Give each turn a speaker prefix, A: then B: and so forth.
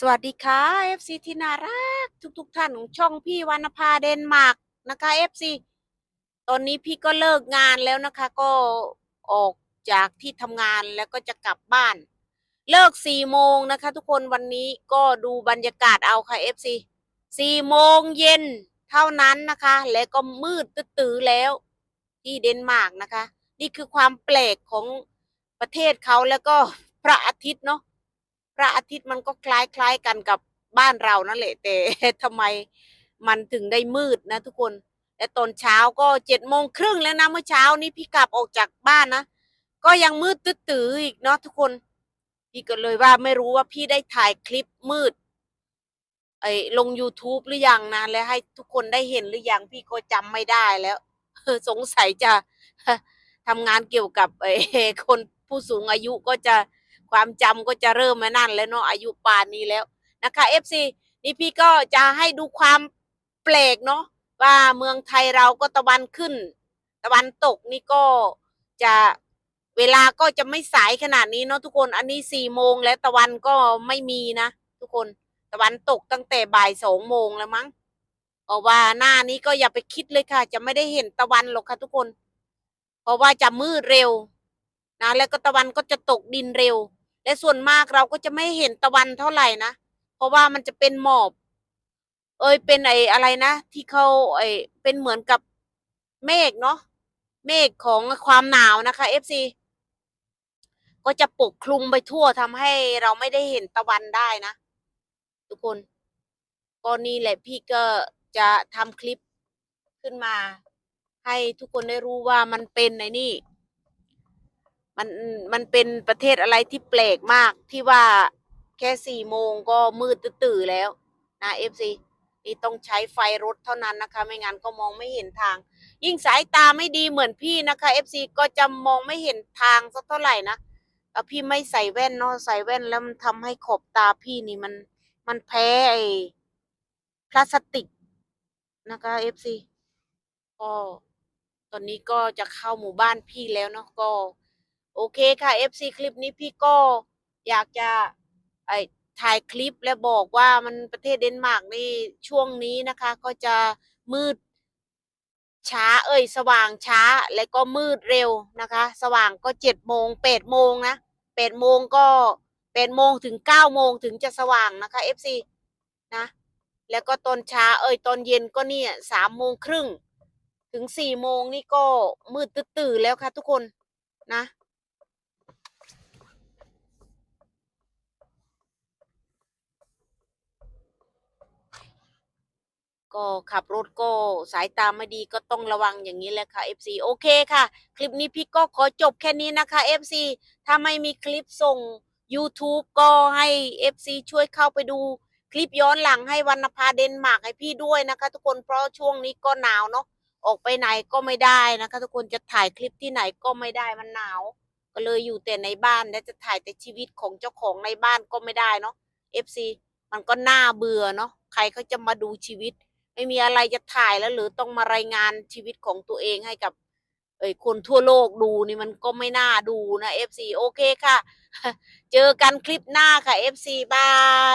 A: สวัสดีค่ะ FC ที่น่ารักทุกๆทท่านของช่องพี่วรรณภาเดนมาร์กนะคะ FC ตอนนี้พี่ก็เลิกงานแล้วนะคะ ก็ออกจากที่ทำงานแล้วก็จะกลับบ้าน เลิกสี่โมงนะคะ ทุกคนวันนี้ก็ดูบรรยากาศเอาค่ะ FC สี่โมงเย็นเท่านั้นนะคะ แล้วก็มืดตื้อแล้วที่เดนมาร์กนะคะ นี่คือความแปลกของประเทศเขาแล้วก็พระอาทิตย์เนาะ พระอาทิตย์มันก็คล้ายๆกันกับบ้านเรานั่นแหละ แต่ทำไมมันถึงได้มืดนะทุกคนและตอนเช้าก็เจ็ดโมงครึ่งแล้วนะเมื่อเช้านี้พี่กลับออกจากบ้านนะก็ยังมืดตื้อๆอีกเนาะทุกคน พี่ก็เลยว่าไม่รู้ว่าพี่ได้ถ่ายคลิปมืดไอ้ลง YouTube หรือยังนะ และให้ทุกคนได้เห็นหรือยังพี่ก็จำไม่ได้แล้วสงสัยจะทำงานเกี่ยวกับไอ้คนผู้สูงอายุก็จะ ความจำก็จะเริ่มมานั่นแล้วเนาะอายุป่านนี้แล้วนะคะ FC นี่พี่ก็จะให้ดูความแปลกเนาะว่าเมืองไทยเราก็ตะวันขึ้น ตะวันตกนี่ก็จะเวลาก็จะไม่สายขนาดนี้เนาะทุกคนอันนี้สี่โมงแล้วตะวันก็ไม่มีนะทุกคนตะวันตกตั้งแต่บ่ายสองโมงแล้วมั้งเพราะว่าหน้านี้ก็อย่าไปคิดเลยค่ะ จะไม่ได้เห็นตะวันหรอกค่ะ ทุกคน เพราะว่าจะมืดเร็วนะแล้วก็ตะวันก็จะตกดินเร็ว และส่วนมากเราก็จะไม่เห็นตะวันเท่าไหร่นะ เพราะว่ามันจะเป็นหมอบ เอ้ยเป็นไอ้อะไรนะ ที่เขาไอ้เป็นเหมือนกับเมฆเนาะเมฆของความหนาวนะคะ FC ก็จะปกคลุมไปทั่วทำให้เราไม่ได้เห็นตะวันได้นะ ทุกคนก็นี่แหละพี่ก็จะทำคลิปขึ้นมา ให้ทุกคนได้รู้ว่ามันเป็นในนี่ มันมันเป็นประเทศอะไรที่แปลกมากที่ว่าแค่สี่โมงก็มืดตื่อแล้วนะเอฟซีนี่ต้องใช้ไฟรถเท่านั้นนะคะ ไม่งั้นก็มองไม่เห็นทาง ยิ่งสายตาไม่ดีเหมือนพี่นะคะเอฟซีก็จะมองไม่เห็นทางสักเท่าไหร่นะแล้วพี่ไม่ใส่แว่นเนาะใส่แว่นแล้วมันทำให้ขอบตาพี่นี่มันมันแพ้ไอ้พลาสติกนะคะเอฟซีก็ตอนนี้ก็จะเข้าหมู่บ้านพี่แล้วเนาะก็ โอเคค่ะ FC คลิปนี้พี่ก็อยากจะไอถ่ายคลิปและบอกว่ามันประเทศเดนมาร์กนี่ช่วงนี้นะคะ ก็จะมืดช้า เอ้ยสว่างช้าและก็มืดเร็วนะคะ สว่างก็เจ็ดโมงแปดโมงนะแปดโมงก็แปดโมงถึงเก้าโมงถึงจะสว่างนะคะ FC นะแล้วก็ตอนเช้าเอ้ยตอนเย็นก็เนี่ยสามโมงครึ่งถึงสี่โมงนี่ก็มืดตื่อแล้วค่ะทุกคนนะ ก็ขับรถก็สายตาไม่ดีก็ต้องระวังอย่างนี้แหละค่ะ FC โอเคค่ะ คลิปนี้พี่ก็ขอจบแค่นี้นะคะ FC ถ้าไม่มีคลิปส่ง YouTube ก็ให้ FC ช่วยเข้าไปดูคลิปย้อนหลังให้วรรณภาเดนมาร์กให้พี่ด้วยนะคะ ทุกคนเพราะช่วงนี้ก็หนาวเนาะออกไปไหนก็ไม่ได้นะคะ ทุกคนจะถ่ายคลิปที่ไหนก็ไม่ได้มันหนาว ก็เลยอยู่แต่ในบ้านและจะถ่ายแต่ชีวิตของเจ้าของในบ้านก็ไม่ได้เนาะ FC มันก็น่าเบื่อเนาะใครเขาจะมาดูชีวิต ไม่มีอะไรจะถ่ายแล้ว หรือต้องมารายงานชีวิตของตัวเองให้กับ เอ้ยคนทั่วโลกดูนี่มันก็ไม่น่าดูนะเอฟซีโอเคค่ะ เจอกันคลิปหน้าค่ะเอฟซีบาย